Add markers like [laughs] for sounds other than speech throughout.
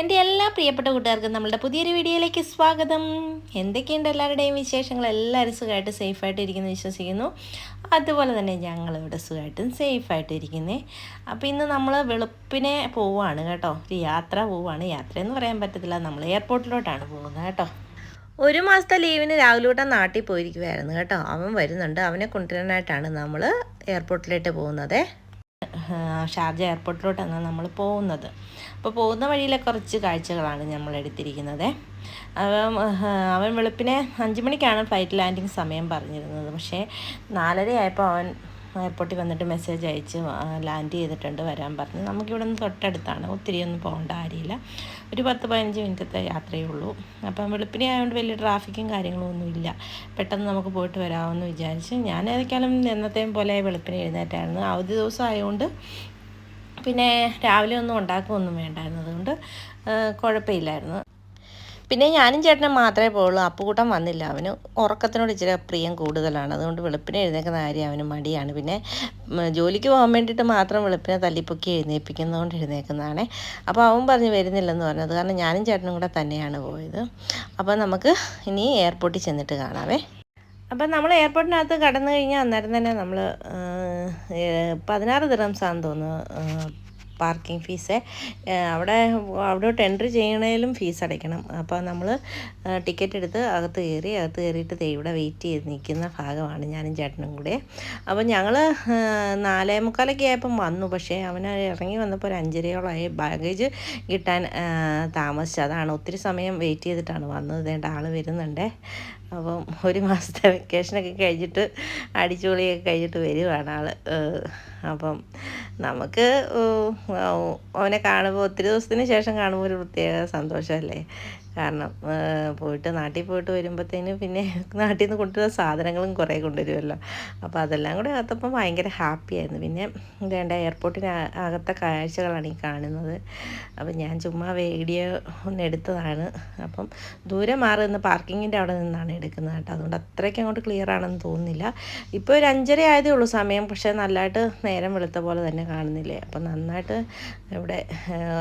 എന്റെ എല്ലാ പ്രിയപ്പെട്ട കൂട്ടുകാർക്കും നമ്മളുടെ പുതിയൊരു വീഡിയോയിലേക്ക് സ്വാഗതം. എന്തൊക്കെയുണ്ട് എല്ലാവരുടെയും വിശേഷങ്ങൾ? എല്ലാവരും സുഖമായിട്ട് സേഫായിട്ട് ഇരിക്കുന്നു വിശ്വസിക്കുന്നു. അതുപോലെ തന്നെ ഞങ്ങളിവിടെ സുഖമായിട്ടും സേഫായിട്ട് ഇരിക്കുന്നേ അപ്പോൾ ഇന്ന് നമ്മൾ വെളുപ്പിനെ പോവുകയാണ് കേട്ടോ. ഒരു യാത്ര പോവുകയാണ്. യാത്ര എന്ന് പറയാൻ പറ്റത്തില്ല. നമ്മൾ എയർപോർട്ടിലോട്ടാണ് പോകുന്നത് കേട്ടോ. ഒരു മാസത്തെ ലീവിന് രാവിലെ നാട്ടിൽ പോയിരിക്കുമായിരുന്നു കേട്ടോ. അവൻ വരുന്നുണ്ട്. അവനെ കൊണ്ടുവരാനായിട്ടാണ് നമ്മൾ എയർപോർട്ടിലേക്ക് പോകുന്നത്. ഷാർജ എയർപോർട്ടിലോട്ടാണ് നമ്മൾ പോകുന്നത്. അപ്പോൾ പോകുന്ന വഴിയിലെ കുറച്ച് കാഴ്ചകളാണ് നമ്മൾ എടുത്തിരിക്കുന്നത്. അവൻ അവൻ വെളുപ്പിനെ അഞ്ച് മണിക്കാണ് ഫ്ലൈറ്റ് ലാൻഡിങ് സമയം പറഞ്ഞിരുന്നത്. പക്ഷേ നാലരയായപ്പോൾ അവൻ എയർപോർട്ടിൽ വന്നിട്ട് മെസ്സേജ് അയച്ച് ലാൻഡ് ചെയ്തിട്ടുണ്ട് വരാൻ പറഞ്ഞു. നമുക്കിവിടെ നിന്ന് തൊട്ടടുത്താണ്. ഒത്തിരി ഒന്നും പോകേണ്ട കാര്യമില്ല. ഒരു പത്ത് പതിനഞ്ച് മിനിറ്റത്തെ യാത്രയേ ഉള്ളൂ. അപ്പം വെളുപ്പിനെ ആയതുകൊണ്ട് വലിയ ട്രാഫിക്കും കാര്യങ്ങളും ഒന്നുമില്ല പെട്ടെന്ന് നമുക്ക് പോയിട്ട് വരാമെന്ന് വിചാരിച്ച് ഞാൻ ഏതൊക്കെയാലും എന്നത്തെയും പോലെ വെളുപ്പിനെ എഴുന്നേറ്റായിരുന്നു. അവധി ദിവസം ആയതുകൊണ്ട് പിന്നെ രാവിലെ ഒന്നും ഉണ്ടാക്കുകയൊന്നും വേണ്ടായിരുന്നു. അതുകൊണ്ട് കുഴപ്പമില്ലായിരുന്നു. പിന്നെ ഞാനും ചേട്ടനും മാത്രമേ പോകുള്ളൂ അപ്പുകൂട്ടം വന്നില്ല. അവന് ഉറക്കത്തിനോട് ഇച്ചിരി പ്രിയം കൂടുതലാണ്. അതുകൊണ്ട് വെളുപ്പിനെ എഴുന്നേക്കുന്ന കാര്യം അവന് മടിയാണ്. പിന്നെ ജോലിക്ക് പോകാൻ വേണ്ടിയിട്ട് മാത്രം വെളുപ്പിനെ തല്ലിപ്പൊക്കി എഴുന്നേൽപ്പിക്കുന്നതുകൊണ്ട് എഴുന്നേക്കുന്നതാണ് അപ്പോൾ അവൻ പറഞ്ഞ് വരുന്നില്ലെന്ന് പറഞ്ഞത് കാരണം ഞാനും ചേട്ടനും കൂടെ തന്നെയാണ് പോയത്. അപ്പോൾ നമുക്ക് ഇനി എയർപോർട്ടിൽ ചെന്നിട്ട് കാണാവേ. അപ്പം നമ്മൾ എയർപോർട്ടിനകത്ത് കടന്നു കഴിഞ്ഞാൽ അന്നേരം തന്നെ നമ്മൾ പതിനാറ് ദിറംസാന്ന് തോന്നുന്നു പാർക്കിംഗ് ഫീസ്. അവിടെ അവിടോട്ട് എൻട്രി ചെയ്യണേലും ഫീസ് അടയ്ക്കണം. അപ്പോൾ നമ്മൾ ടിക്കറ്റ് എടുത്ത് അകത്ത് കയറി അകത്ത് കയറിയിട്ട് ഇവിടെ വെയിറ്റ് ചെയ്ത് നിൽക്കുന്ന ഭാഗമാണ് ഞാനും ചേട്ടനും കൂടെ. അപ്പോൾ ഞങ്ങൾ നാലേ മുക്കാലൊക്കെ ആയപ്പം വന്നു. പക്ഷേ അവൻ ഇറങ്ങി വന്നപ്പോൾ ഒരു അഞ്ചരയോളമായി ബാഗേജ് കിട്ടാൻ താമസിച്ചു. അതാണ് ഒത്തിരി സമയം വെയിറ്റ് ചെയ്തിട്ടാണ് വന്നത്. വേണ്ട ആൾ വരുന്നുണ്ടേ. അപ്പം ഒരു മാസത്തെ വെക്കേഷനൊക്കെ കഴിഞ്ഞിട്ട് അടിച്ചുപൊളിയൊക്കെ കഴിഞ്ഞിട്ട് വരുവാണ് ആൾ അപ്പം നമുക്ക് അവനെ കാണുമ്പോൾ ഒത്തിരി ദിവസത്തിന് ശേഷം കാണുമ്പോൾ ഒരു പ്രത്യേക സന്തോഷമല്ലേ? കാരണം പോയിട്ട് നാട്ടിൽ പോയിട്ട് വരുമ്പോഴത്തേന് പിന്നെ [laughs] നാട്ടിൽ നിന്ന് കൊണ്ടുവരുന്ന സാധനങ്ങളും കുറേ കൊണ്ടുവരുമല്ലോ അപ്പോൾ അതെല്ലാം കൂടെ അകത്തപ്പം ഭയങ്കര ഹാപ്പിയായിരുന്നു പിന്നെ വേണ്ട എയർപോർട്ടിന് അകത്തെ കാഴ്ചകളാണ് ഈ കാണുന്നത്. അപ്പം ഞാൻ ചുമ്മാ വീഡിയോ ഒന്ന് എടുത്തതാണ്. അപ്പം ദൂരെ മാറി നിന്ന് പാർക്കിങ്ങിന്റെ അവിടെ നിന്നാണ് എടുക്കുന്നത് കേട്ടോ. അതുകൊണ്ട് അത്രയ്ക്ക് അങ്ങോട്ട് ക്ലിയർ ആണെന്ന് തോന്നുന്നില്ല. ഇപ്പോൾ ഒരു അഞ്ചര ആയതേ ഉള്ളൂ സമയം. പക്ഷേ നല്ലതായിട്ട് നേരം വെളുത്ത പോലെ തന്നെ കാണുന്നില്ലേ? അപ്പം നന്നായിട്ട് ഇവിടെ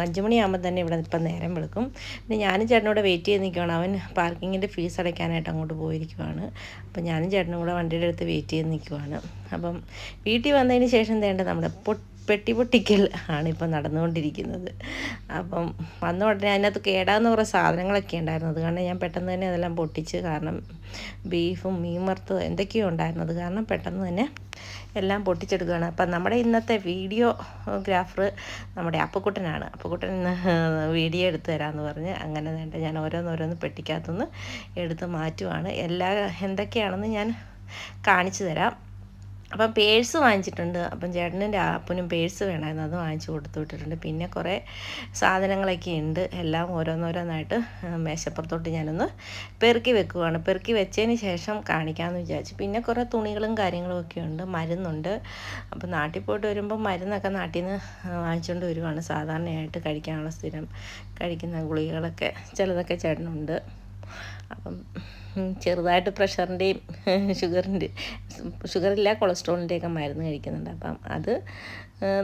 അഞ്ച് മണിയാകുമ്പോൾ തന്നെ ഇവിടെ ഇപ്പം നേരം വെളുക്കും. പിന്നെ ഞാനും ചേട്ടനോട് ഇവിടെ വെയിറ്റ് ചെയ്ത് നിൽക്കുകയാണ് അവൻ പാർക്കിങ്ങിന്റെ ഫീസ് അടയ്ക്കാനായിട്ട് അങ്ങോട്ട് പോയിരിക്കുവാണ്. അപ്പം ഞാനും ചേട്ടനും കൂടെ വണ്ടിയുടെ അടുത്ത് വെയിറ്റ് ചെയ്ത് നിൽക്കുവാണ് അപ്പം വീട്ടിൽ വന്നതിന് ശേഷം തേണ്ട നമ്മുടെ പൊട്ട് പെട്ടി പൊട്ടിക്കൽ ആണ് ഇപ്പം നടന്നുകൊണ്ടിരിക്കുന്നത്. അപ്പം വന്ന ഉടനെ അതിനകത്ത് കേടാന്ന് കുറേ സാധനങ്ങളൊക്കെ ഉണ്ടായിരുന്നു. അതുകൊണ്ട് ഞാൻ പെട്ടെന്ന് തന്നെ അതെല്ലാം പൊട്ടിച്ച് കാരണം ബീഫും മീൻ വറുത്തത് എന്തൊക്കെയോ ഉണ്ടായിരുന്നു. അത് കാരണം പെട്ടെന്ന് തന്നെ എല്ലാം പൊട്ടിച്ചെടുക്കുകയാണ്. അപ്പം നമ്മുടെ ഇന്നത്തെ വീഡിയോ ഗ്രാഫർ നമ്മുടെ അപ്പക്കുട്ടനാണ്. അപ്പക്കുട്ടൻ ഇന്ന് വീഡിയോ എടുത്തു തരാമെന്ന് പറഞ്ഞ് അങ്ങനെ വേണ്ട ഞാൻ ഓരോന്നോരോന്ന് പെട്ടിക്കകത്തുനിന്ന് എടുത്ത് മാറ്റുവാണ്. എല്ലാ എന്തൊക്കെയാണെന്ന് ഞാൻ കാണിച്ചു തരാം. അപ്പം പേഴ്സ് വാങ്ങിച്ചിട്ടുണ്ട്. അപ്പം ചേട്ടനും അപ്പനും പേഴ്സ് വേണമായിരുന്നു. അത് വാങ്ങിച്ചു കൊടുത്തു വിട്ടിട്ടുണ്ട് പിന്നെ കുറേ സാധനങ്ങളൊക്കെ ഉണ്ട്. എല്ലാം ഓരോന്നോരോന്നായിട്ട് മേശപ്പുറത്തോട്ട് ഞാനൊന്ന് പെറുക്കി വെക്കുവാണ്. പെറുക്കി വെച്ചതിന് ശേഷം കാണിക്കാമെന്ന് വിചാരിച്ചു. പിന്നെ കുറേ തുണികളും കാര്യങ്ങളും ഒക്കെ ഉണ്ട്. മരുന്നുണ്ട്. അപ്പം നാട്ടിൽ പോയിട്ട് വരുമ്പോൾ മരുന്നൊക്കെ നാട്ടിൽ നിന്ന് വാങ്ങിച്ചുകൊണ്ട് വരുവാണ്. സാധാരണയായിട്ട് കഴിക്കാനുള്ള സ്ഥിരം കഴിക്കുന്ന ഗുളികകളൊക്കെ ചിലതൊക്കെ ചേട്ടനുണ്ട്. അപ്പം ചെറുതായിട്ട് പ്രഷറിന്റെയും ഷുഗറിന്റെ ഷുഗറില്ല കൊളസ്ട്രോളിന്റെയൊക്കെ മരുന്ന് കഴിക്കുന്നുണ്ട്. അപ്പം അത്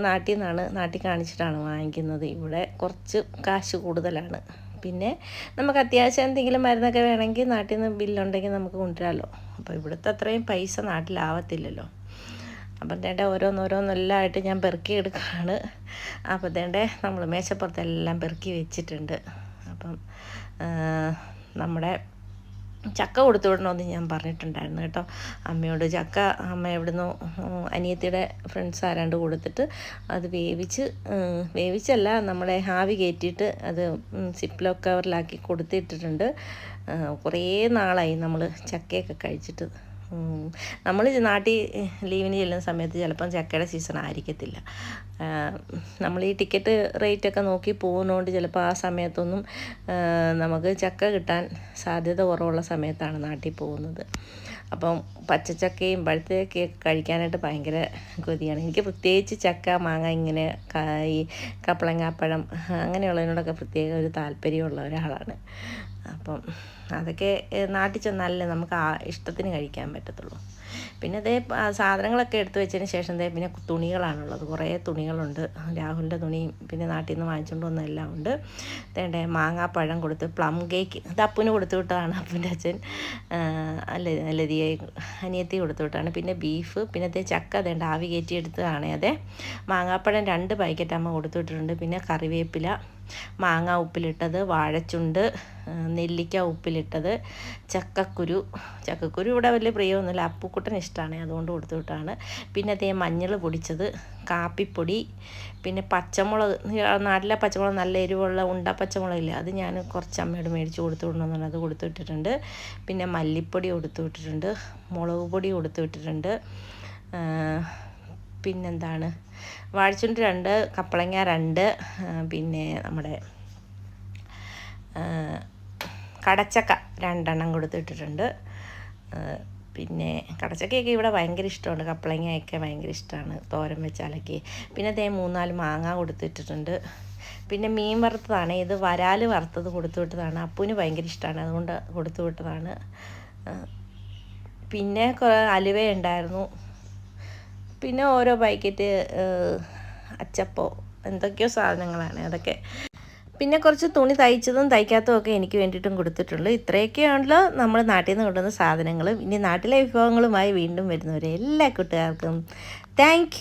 നാട്ടിൽ നിന്നാണ് നാട്ടിൽ കാണിച്ചിട്ടാണ് വാങ്ങിക്കുന്നത്. ഇവിടെ കുറച്ച് കാശ് കൂടുതലാണ്. പിന്നെ നമുക്ക് അത്യാവശ്യം എന്തെങ്കിലും മരുന്നൊക്കെ വേണമെങ്കിൽ നാട്ടിൽ നിന്ന് ബില്ലുണ്ടെങ്കിൽ നമുക്ക് കൊണ്ടുവരാമല്ലോ അപ്പോൾ ഇവിടുത്തെ അത്രയും പൈസ നാട്ടിലാവത്തില്ലല്ലോ. അപ്പം തേണ്ട ഓരോന്നോരോന്നെല്ലാമായിട്ട് ഞാൻ പെറുക്കി എടുക്കുകയാണ്. അപ്പം തേണ്ട നമ്മൾ മേശപ്പുറത്തെല്ലാം പെറുക്കി വെച്ചിട്ടുണ്ട്. അപ്പം നമ്മുടെ ചക്ക കൊടുത്തു വിടണമെന്ന് ഞാൻ പറഞ്ഞിട്ടുണ്ടായിരുന്നു കേട്ടോ. അമ്മയോട് ചക്ക അമ്മ എവിടുന്നോ അനിയത്തിയുടെ ഫ്രണ്ട്സ് ആരാണ്ട് കൊടുത്തിട്ട് അത് വേവിച്ച് വേവിച്ചല്ല നമ്മളെ ഹാവി കയറ്റിയിട്ട് അത് സിപ്പ് ലോക്ക് കവറിലാക്കി കൊടുത്തിട്ടിട്ടുണ്ട് കുറേ നാളായി നമ്മൾ ചക്കയൊക്കെ കഴിച്ചിട്ട്. നമ്മൾ നാട്ടിൽ ലീവിന് ചെല്ലുന്ന സമയത്ത് ചിലപ്പം ചക്കയുടെ സീസൺ ആയിരിക്കത്തില്ല. നമ്മൾ ഈ ടിക്കറ്റ് റേറ്റൊക്കെ നോക്കി പോകുന്നതുകൊണ്ട് ചിലപ്പോൾ ആ സമയത്തൊന്നും നമുക്ക് ചക്ക കിട്ടാൻ സാധ്യത കുറവുള്ള സമയത്താണ് നാട്ടിൽ പോകുന്നത്. അപ്പം പച്ചച്ചക്കയും പഴുത്തച്ചക്കയൊക്കെ കഴിക്കാനായിട്ട് ഭയങ്കര കൊതിയാണ് എനിക്ക് പ്രത്യേകിച്ച് ചക്ക മാങ്ങ ഇങ്ങനെ ഈ കപ്പളങ്ങാപ്പഴം അങ്ങനെയുള്ളതിനോടൊക്കെ പ്രത്യേക ഒരു താല്പര്യമുള്ള ഒരാളാണ്. അപ്പം അതൊക്കെ നാട്ടിൽ ചെന്നാലല്ലേ നമുക്ക് ആ ഇഷ്ടത്തിന് കഴിക്കാൻ പറ്റത്തുള്ളൂ. പിന്നെ അതേ സാധനങ്ങളൊക്കെ എടുത്തു വെച്ചതിന് ശേഷം ദേ പിന്നെ തുണികളാണുള്ളത്. കുറേ തുണികളുണ്ട്. രാഹുലിന്റെ തുണിയും പിന്നെ നാട്ടിൽ നിന്ന് വാങ്ങിച്ചുകൊണ്ട് വന്ന എല്ലാം ഉണ്ട്. തേണ്ടേ മാങ്ങാപ്പഴം കൊടുത്ത് പ്ലം കേക്ക്. ഇത് അപ്പുന് കൊടുത്തു വിട്ടതാണ്. അപ്പന്റെ അച്ഛൻ അല്ല ലതിയെ അനിയത്തി കൊടുത്തു വിട്ടാണ് പിന്നെ ബീഫ് പിന്നെ അതേ ചക്ക അതേണ്ട ആവി കയറ്റി എടുത്തതാണ് അതെ. മാങ്ങാപ്പഴം രണ്ട് പാക്കറ്റ് അമ്മ കൊടുത്തു വിട്ടിട്ടുണ്ട്. പിന്നെ കറിവേപ്പില. മാങ്ങ ഉപ്പിലിട്ടത് വാഴച്ചുണ്ട് നെല്ലിക്ക ഉപ്പിലിട്ടത് ചക്കക്കുരു. ചക്കക്കുരു ഇവിടെ വലിയ പ്രിയമൊന്നുമില്ല. അപ്പുക്കുട്ടൻ ഇഷ്ടമാണ് അതുകൊണ്ട് കൊടുത്തു വിട്ടാണ് പിന്നെ അതേ മഞ്ഞൾ പൊടിച്ചത് കാപ്പിപ്പൊടി പിന്നെ പച്ചമുളക്. നാട്ടിലെ പച്ചമുളക് നല്ല എരിവുള്ള ഉണ്ട പച്ചമുളകില്ല അത് ഞാൻ കുറച്ച് അമ്മയോട് മേടിച്ച് കൊടുത്തു വിടണമെന്നുണ്ട് അത് കൊടുത്തു വിട്ടിട്ടുണ്ട് പിന്നെ മല്ലിപ്പൊടി കൊടുത്തു വിട്ടിട്ടുണ്ട് മുളക് പൊടി കൊടുത്തു വിട്ടിട്ടുണ്ട് പിന്നെന്താണ്? വാഴച്ചുണ്ട് രണ്ട് കപ്പളങ്ങ രണ്ട് പിന്നെ നമ്മുടെ കടച്ചക്ക രണ്ടെണ്ണം കൊടുത്തിട്ടിട്ടുണ്ട്. പിന്നെ കടച്ചക്കയൊക്കെ ഇവിടെ ഭയങ്കര ഇഷ്ടമാണ്. കപ്പളങ്ങയൊക്കെ ഭയങ്കര ഇഷ്ടമാണ്. തോരൻ വെച്ചാലൊക്കെ. പിന്നെ അതേ മൂന്നാൽ മാങ്ങ കൊടുത്തിട്ടിട്ടുണ്ട്. പിന്നെ മീൻ വറുത്തതാണ്. ഇത് വരാൽ വറുത്തത് കൊടുത്തു വിട്ടതാണ് അപ്പുവിന് ഭയങ്കര ഇഷ്ടമാണ്. അതുകൊണ്ട് കൊടുത്തു വിട്ടതാണ് പിന്നെ കുറേ അലുവ ഉണ്ടായിരുന്നു പിന്നെ ഓരോ പാക്കറ്റ് അച്ചപ്പോ എന്തൊക്കെയോ സാധനങ്ങളാണ് അതൊക്കെ. പിന്നെ കുറച്ച് തുണി തയ്ച്ചതും തയ്ക്കാത്തതും ഒക്കെ എനിക്ക് വേണ്ടിയിട്ടും കൊടുത്തിട്ടുണ്ട്. ഇത്രയൊക്കെയാണല്ലോ നമ്മൾ നാട്ടിൽ നിന്ന് കൊണ്ടുവന്ന സാധനങ്ങളും. ഇനി നാട്ടിലെ വിഭവങ്ങളുമായി വീണ്ടും വരുന്നവരെ എല്ലാ കൂട്ടുകാർക്കും താങ്ക്